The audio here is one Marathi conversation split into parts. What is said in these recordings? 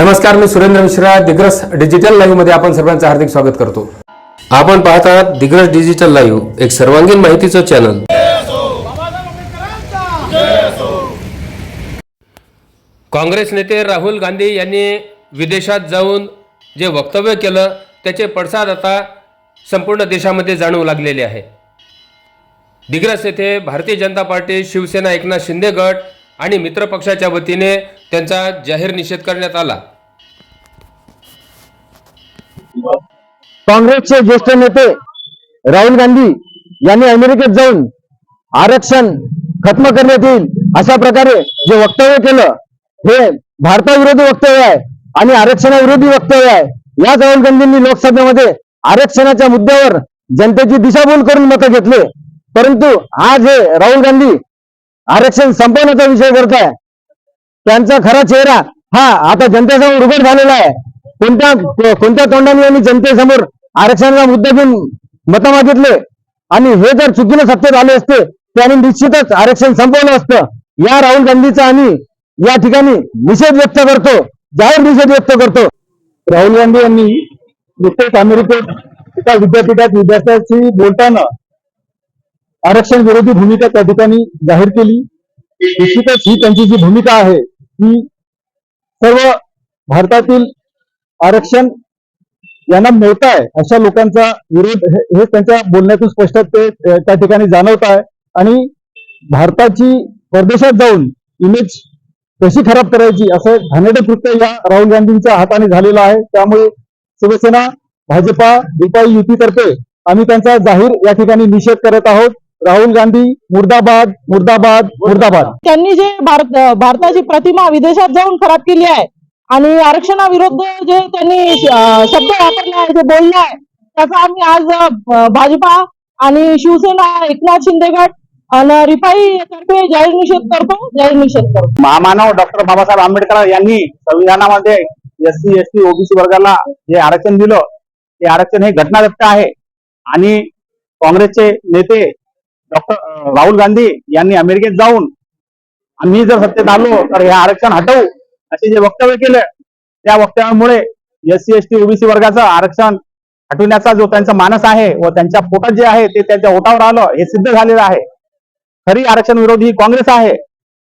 नमस्कार मी सुरेंद्र मिश्रा दिग्रस डिजिटल लाईव्हमध्ये आपण सर्वांचं हार्दिक स्वागत करतो. आपण पाहत आहात दिग्रस डिजिटल लाईव्ह एक सर्वांगीण माहितीचं चॅनल काँग्रेस नेते राहुल गांधी यांनी विदेशात जाऊन जे वक्तव्य केलं त्याचे पडसाद आता संपूर्ण देशामध्ये जाणवू लागलेले आहे. दिग्रस येथे भारतीय जनता पार्टी शिवसेना एकनाथ शिंदे गट आणि मित्रपक्षाच्या वतीने त्यांचा जाहीर निषेध करण्यात आला. काँग्रेसचे ज्येष्ठ नेते राहुल गांधी यांनी अमेरिकेत जाऊन आरक्षण खत्म करण्यात येईल अशा प्रकारे जे वक्तव्य केलं हे भारताविरोधी वक्तव्य आहे आणि आरक्षणाविरोधी वक्तव्य आहे. याच राहुल गांधींनी लोकसभेमध्ये आरक्षणाच्या मुद्द्यावर जनतेची दिशाभूल करून मतं घेतले. परंतु आज हे राहुल गांधी आरक्षण संपवण्याचा विषय करताय त्यांचा खरा चेहरा हा आता जनतेसमोर उघड झालेला आहे. कोणत्या कोणत्या तोंडाने यांनी जनतेसमोर आरक्षणाचा मुद्दा घेऊन मतं मागितले? आणि हे जर चुकीनं सत्तेत आले असते त्यांनी निश्चितच आरक्षण संपवलं असतं. या राहुल गांधीचा आम्ही या ठिकाणी निषेध व्यक्त करतो जाहीर निषेध व्यक्त करतो. राहुल गांधी यांनी नुकतेच अमेरिकेत एका विद्यापीठात विद्यार्थ्यांशी बोलताना आरक्षण विरोधी भूमिका त्या ठिकाणी जाहीर केली. निश्चितच ही त्यांची जी भूमिका आहे ती सर्व भारतातील आरक्षण यांना मिळत आहे अशा लोकांचा विरोध हे त्यांच्या बोलण्यातून स्पष्ट ते त्या ठिकाणी जाणवत आहे. आणि भारताची परदेशात जाऊन इमेज कशी खराब करायची असं घाणेडे कृत्य या राहुल गांधींच्या हाताने झालेलं आहे. त्यामुळे शिवसेना भाजपा रिपाई युतीतर्फे आम्ही त्यांचा जाहीर या ठिकाणी निषेध करत आहोत. राहुल गांधी मुर्दाबाद मुर्दाबाद मुर्दाबाद. त्यांनी जे भारत भारताची प्रतिमा विदेशात जाऊन खराब केली आहे आणि आरक्षणाविरुद्ध जे त्यांनी शब्द वापरले आहे जे बोलले आहे त्याचा आम्ही आज भाजपा आणि शिवसेना एकनाथ शिंदे गट आणि रिपाई तर्फे जाहीर निषेध करतो जाहीर निषेध करतो. महामानव डॉक्टर बाबासाहेब आंबेडकर यांनी संविधानामध्ये S C S T OBC वर्गाला जे आरक्षण दिलं ते आरक्षण हे घटनादत्त आहे. आणि काँग्रेसचे नेते डॉक्टर राहुल गांधी यांनी अमेरिकेत जाऊन आम्ही जर सत्तेत आलो तर हे आरक्षण हटवू. असे जे वक्तव्य केले त्या वक्तव्यामुळे S C S T OBC वर्गाचं आरक्षण हटविण्याचा जो त्यांचा मानस आहे व त्यांच्या पोटात जे आहे ते त्यांच्या ओटावर आलं हे सिद्ध झालेलं आहे. खरी आरक्षण विरोधी काँग्रेस आहे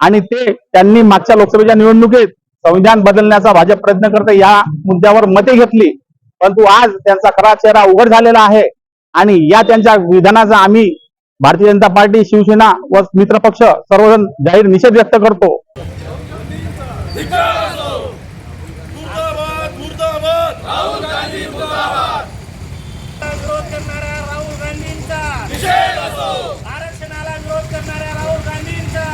आणि ते त्यांनी मागच्या लोकसभेच्या निवडणुकीत संविधान बदलण्याचा भाजप प्रयत्न करते या मुद्द्यावर मते घेतली. परंतु आज त्यांचा खरा चेहरा उघड झालेला आहे आणि या त्यांच्या विधानाचा आम्ही भारतीय जनता पार्टी शिवसेना व मित्रपक्ष सर्वजण जाहीर निषेध व्यक्त करतो. मुर्दाबाद मुर्दाबाद! राहुल गांधी मुर्दाबाद! विरोध करणाऱ्या राहुल गांधींचा! आरक्षणाला विरोध करणाऱ्या राहुल गांधींचा!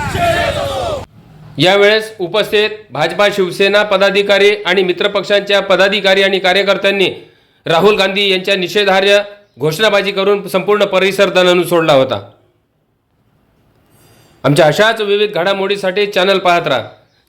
यावेळेस उपस्थित भाजपा शिवसेना पदाधिकारी आणि मित्रपक्षांच्या पदाधिकारी आणि कार्यकर्त्यांनी राहुल गांधी यांच्या निषेधार्ह घोषणाबाजी करून संपूर्ण परिसर दणानून सोडला होता. आमच्या अशाच विविध घडामोडीसाठी चॅनल पाहत राहा.